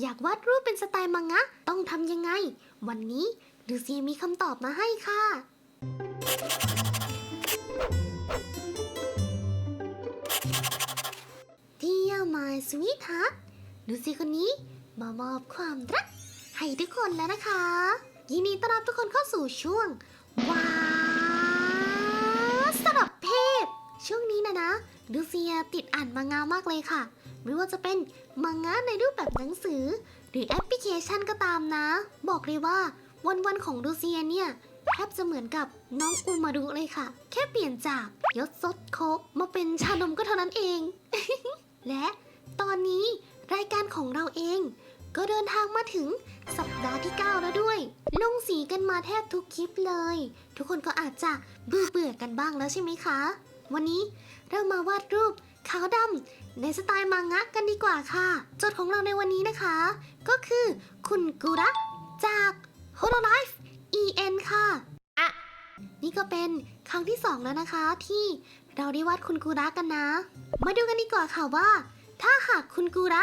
อยากวาดรูปเป็นสไตล์มังงะ ต้องทำยังไง วันนี้ลูเซียมีคำตอบมาให้ค่ะ Dear my sweetheart ลูเซียคนนี้มามอบความรักให้ทุกคนแล้วนะคะ ยินดีต้อนรับทุกคนเข้าสู่ช่วงว้าสลับเพศ ช่วงนี้นะนะลูเซียติดอ่านมังงะมากเลยค่ะ ไม่ว่าจะเป็นมังงะในรูปแบบหนังสือ หรือแอปพลิเคชันก็ตามนะ บอกเลยว่าวันๆของลูเซียเนี่ยแทบจะเหมือนกับน้องอูมารุเลยค่ะ แค่เปลี่ยนจากยศซดโคกมาเป็นชานมก็เท่านั้นเอง และตอนนี้รายการของเราเอง ก็เดินทางมาถึงสัปดาห์ที่ 9 แล้วด้วย ลงสีกันมาแทบทุกคลิปเลย ทุกคนก็อาจจะเบื่อเบื่อกันบ้างแล้วใช่ไหมคะ วันนี้เรามาวาดรูปขาวดำในสไตล์มังงะกันดีกว่าค่ะ โจทย์ของเราในวันนี้นะคะ ก็คือคุณกุระจาก Hololive EN ค่ะอะนี่ก็เป็นครั้งที่สองแล้วนะคะ ที่เราได้วาดคุณกุระกันนะ มาดูกันดีกว่าค่ะว่า ถ้าหากคุณกุระ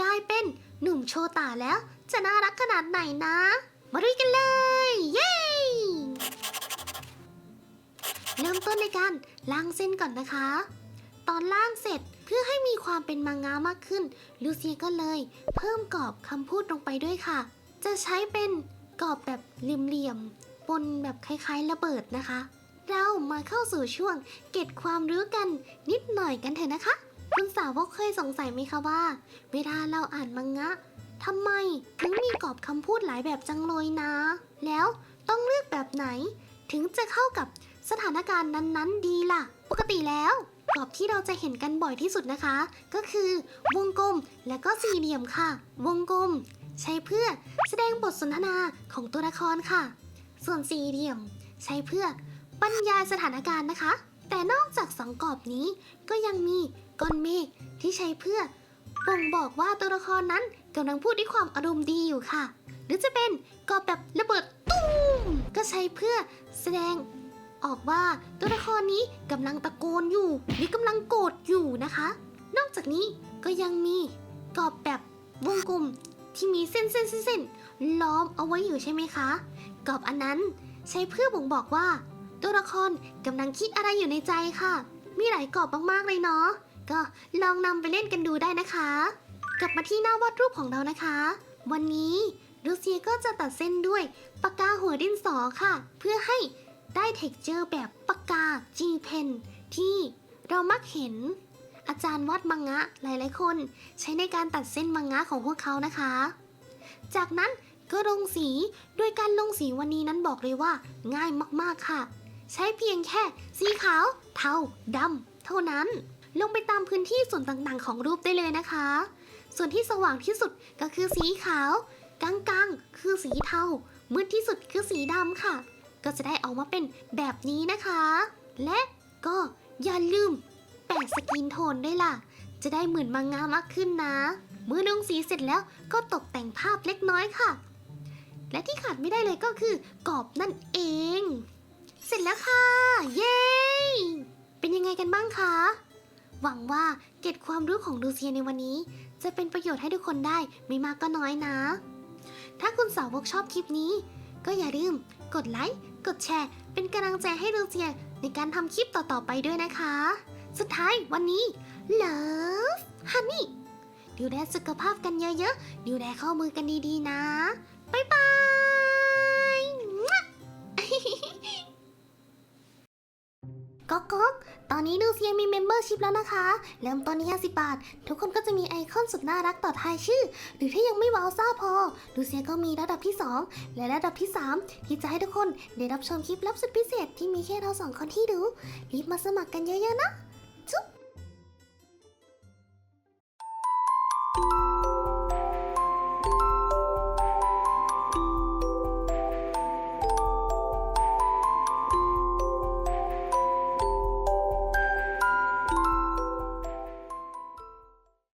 กลายเป็นหนุ่มโชตาแล้วจะน่ารักขนาดไหนนะ มาดูกันเลยเย้ เริ่ มต้นในการล้างเส้นก่อนนะคะ ตอนล่างเสร็จเพื่อให้มีความเป็นมังงะมากขึ้น ลูเซียก็เลย เพิ่มกรอบคำพูดลงไปด้วยค่ะ จะใช้เป็นกรอบแบบเหลี่ยมๆบนแบบคล้ายๆ ระเบิดนะคะ เรามาเข้าสู่ช่วงเก็บความรู้กันนิดหน่อยกันเถอะนะคะ คุณสาวกเคยสงสัยไหมคะว่า เวลาเราอ่านมังงะทำไมถึงมีกรอบคำพูดหลายแบบจังเลยนะ แล้วต้องเลือกแบบไหน ถึงจะเข้ากับ สถานการณ์นั้นๆ ดีล่ะ ปกติแล้วกรอบที่เราจะเห็นกันบ่อยที่สุดนะคะ ก็คือวงกลมและก็สี่เหลี่ยมค่ะ วงกลม ใช้เพื่อแสดงบทสนทนาของตัวละครค่ะ ส่วนสี่เหลี่ยม ใช้เพื่อบรรยายสถานการณ์นะคะ แต่นอกจากสองกรอบนี้ก็ยังมีก้อนเมฆที่ใช้เพื่อบ่งบอกว่าตัวละครนั้นกำลังพูดด้วยความอารมณ์ดีอยู่ค่ะ หรือจะเป็นกรอบแบบระเบิดตุ้มก็ใช้เพื่อแสดง ออกว่าตัวละครนี้กำลังตะโกนอยู่ หรือกำลังโกรธอยู่นะคะ นอกจากนี้ก็ยังมีกรอบแบบวงกลมที่มีเส้นเส้นเส้นล้อมเอาไว้อยู่ใช่ไหมคะ กรอบอันนั้นใช้เพื่อบ่งบอกว่า ตัวละครกำลังคิดอะไรอยู่ในใจค่ะ มีหลายกรอบมากๆเลยเนาะก็ลองนำไปเล่นกันดูได้นะคะ กลับมาที่หน้าวาดรูปของเรานะคะ วันนี้ลูเซียก็จะตัดเส้นด้วยปากกาหัวดินสอค่ะ เพื่อให้ ได้เท็กเจอร์แบบปากกา G Pen ที่เรามักเห็น อาจารย์วาดมังงะหลายๆคน ใช้ในการตัดเส้นมังงะของพวกเขานะคะ จากนั้นก็ลงสีโดยการลงสีวันนี้นั้นบอกเลยว่าง่ายมากๆค่ะ ใช้เพียงแค่สีขาว เทาดำเท่านั้น ลงไปตามพื้นที่ส่วนต่างๆ ของรูปได้เลยนะคะ ส่วนที่สว่างที่สุดก็คือสีขาว กลางๆ คือสีเทามืดที่สุดคือสีดำค่ะ ก็จะได้ออกมาเป็นแบบนี้นะคะ และก็อย่าลืมแปะสกินโทนด้วยล่ะ จะได้เหมือนมังงะมากขึ้นนะ เมื่อลงสีเสร็จแล้วก็ตกแต่งภาพเล็กน้อยค่ะ และที่ขาดไม่ได้เลยก็คือกรอบนั่นเอง เสร็จแล้วค่ะ เย้ เป็นยังไงกันบ้างคะ หวังว่าเก็ดความรู้ของลูเซียในวันนี้ จะเป็นประโยชน์ให้ทุกคนได้ไม่มากก็น้อยนะ ถ้าคุณสาวกชอบคลิปนี้ ก็อย่าลืมกดไลค์ กดแชร์ เป็นกำลังใจให้ลูเซียในการทำคลิปต่อๆไปด้วยนะคะ สุดท้ายวันนี้ Love Honey ดูแลสุขภาพกันเยอะๆ ดูแลข้อมือกันดีๆนะ บ๊ายบาย ก๊อกก๊อกตอนนี้ดูเซียมีเมมเบอร์ชิพแล้วนะคะ เริ่มต้นที่50 บาท ทุกคนก็จะมีไอคอนสุดน่ารักต่อท้ายชื่อ หรือถ้ายังไม่ว้าวซ่าพอ ดูเซียก็มีระดับที่ 2 และระดับที่ 3 ที่จะให้ทุกคนได้รับชมคลิปลับสุดพิเศษที่มีแค่เราสองคนที่ดู รีบมาสมัครกันเยอะๆนะ